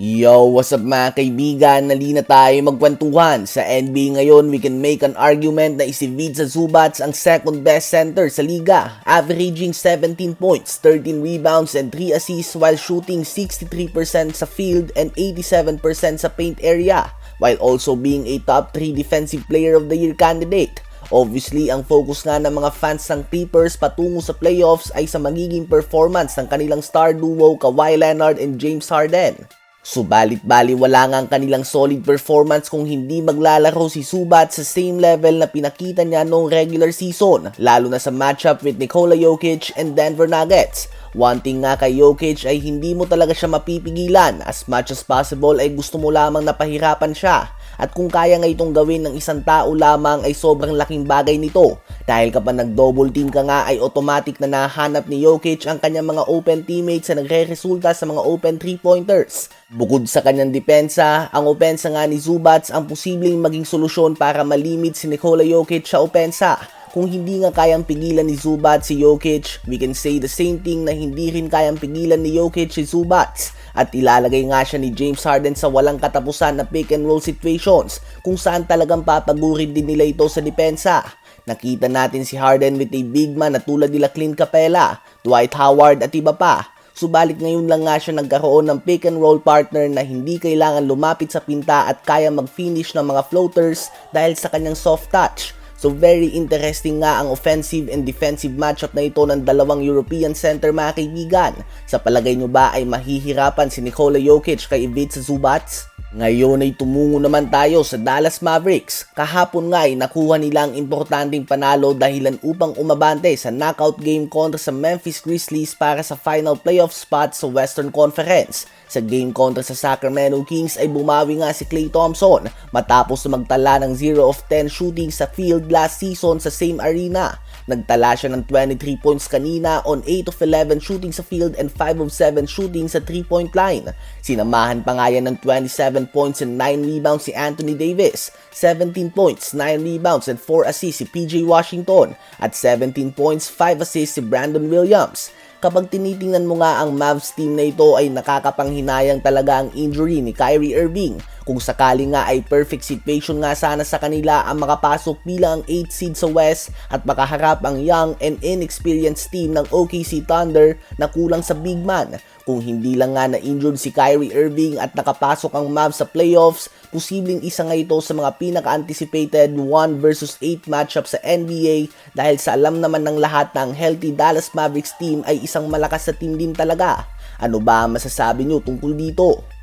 Yo, what's up mga kaibigan? Nali na tayo magkwentuhan. Sa NBA ngayon, we can make an argument na si Vidza Zubats ang second best center sa liga, averaging 17 points, 13 rebounds, and 3 assists while shooting 63% sa field and 87% sa paint area, while also being a top 3 defensive player of the year candidate. Obviously, ang focus nga ng mga fans ng Clippers patungo sa playoffs ay sa magiging performance ng kanilang star duo Kawhi Leonard and James Harden. Subalit bali wala nga ang kanilang solid performance kung hindi maglalaro si Subat sa same level na pinakita niya noong regular season, lalo na sa matchup with Nikola Jokic and Denver Nuggets. One thing nga kay Jokic ay hindi mo talaga siya mapipigilan as much as possible ay gusto mo lamang napahirapan siya. At kung kaya nga itong gawin ng isang tao lamang ay sobrang laking bagay nito. Dahil kapag nag-double team ka nga ay automatic na nahanap ni Jokic ang kanyang mga open teammates na nagre-resulta sa mga open 3-pointers. Bukod sa kanyang depensa, ang opensa nga ni Zubats ang posibleng maging solusyon para malimit si Nikola Jokic sa opensa. Kung hindi nga kayang pigilan ni Zubats si Jokic, we can say the same thing na hindi rin kayang pigilan ni Jokic si Zubats. At ilalagay nga siya ni James Harden sa walang katapusan na pick and roll situations kung saan talagang papagurin din nila ito sa depensa. Nakita natin si Harden with a big man na tulad nila Clint Capella, Dwight Howard at iba pa. Subalit ngayon lang nga siya nagkaroon ng pick and roll partner na hindi kailangan lumapit sa pinta at kaya mag-finish ng mga floaters dahil sa kanyang soft touch. So very interesting nga ang offensive and defensive matchup na ito ng dalawang European center mga kaibigan. Sa palagay nyo ba ay mahihirapan si Nikola Jokic kay Ivica Zubats? Ngayon ay tumungo naman tayo sa Dallas Mavericks. Kahapon nga ay nakuha nila ang importanteng panalo dahilan upang umabante sa knockout game kontra sa Memphis Grizzlies para sa final playoff spot sa Western Conference. Sa game kontra sa Sacramento Kings ay bumawi nga si Klay Thompson matapos magtala ng 0 of 10 shooting sa field last season sa same arena. Nagtala siya ng 23 points kanina on 8 of 11 shooting sa field and 5 of 7 shooting sa 3-point line. Sinamahan pa nga yan ng 27 points and 9 rebounds si Anthony Davis, 17 points, 9 rebounds and 4 assists si PJ Washington, at 17 points, 5 assists si Brandon Williams kapag tinitingnan mo nga ang Mavs team na ito ay nakakapanghinayang talaga ang injury ni Kyrie Irving. Kung sakali nga ay perfect situation nga sana sa kanila ang makapasok bilang ang 8 seed sa West at makaharap ang young and inexperienced team ng OKC Thunder na kulang sa big man. Kung hindi lang nga na-injured si Kyrie Irving at nakapasok ang Mavs sa playoffs, posibleng isa nga ito sa mga pinaka-anticipated 1 versus 8 matchup sa NBA dahil sa alam naman ng lahat ang healthy Dallas Mavericks team ay isang malakas na team din talaga. Ano ba masasabi nyo tungkol dito?